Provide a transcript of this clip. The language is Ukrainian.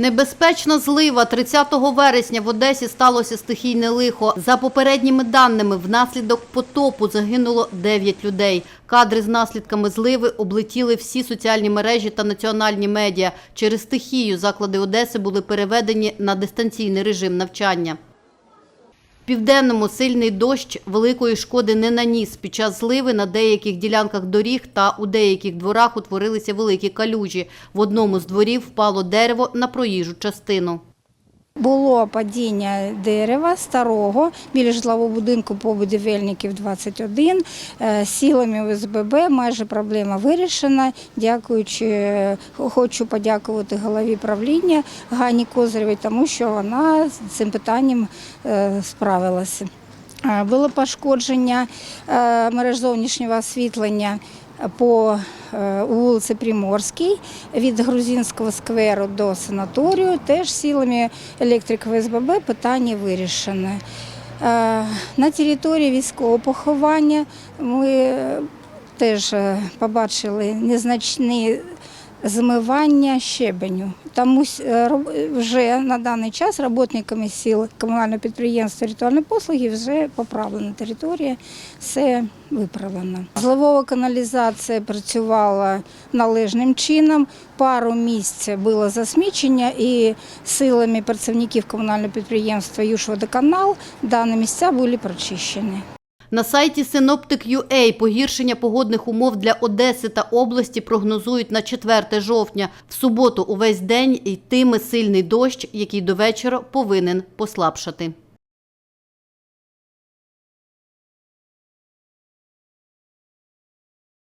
Небезпечна злива 30 вересня в Одесі сталося стихійне лихо. За попередніми даними, внаслідок потопу загинуло 9 людей. Кадри з наслідками зливи облетіли всі соціальні мережі та національні медіа. Через стихію заклади Одеси були переведені на дистанційний режим навчання. Південному сильний дощ великої шкоди не наніс. Під час зливи на деяких ділянках доріг та у деяких дворах утворилися великі калюжі. В одному з дворів впало дерево на проїжджу частину. Було падіння дерева старого біля житлового будинку Побуді вельників 21. Е, Силами ОСББ майже проблема вирішена. Дякуючи, е, хочу подякувати голові правління Гані Козирєвій, тому що вона з цим питанням е, справилася. Е, Було пошкодження е, мереж зовнішнього освітлення по е, вулиці Приморській від Грузинського скверу до санаторію. Теж силами електриків СББ питання вирішене. На території військового поховання ми теж побачили незначні змивання щебеню. Тому с- е, вже на даний час роботниками сіл комунального підприємства ритуальні послуги вже поправлена територія, все виправлено. Зливова каналізація працювала належним чином. Пару місць було засмічення і силами працівників комунального підприємства «Южводоканал» дані місця були прочищені. На сайті Synoptic.ua погіршення погодних умов для Одеси та області прогнозують на 4 жовтня. В суботу увесь день йтиме сильний дощ, який до вечора повинен послабшати.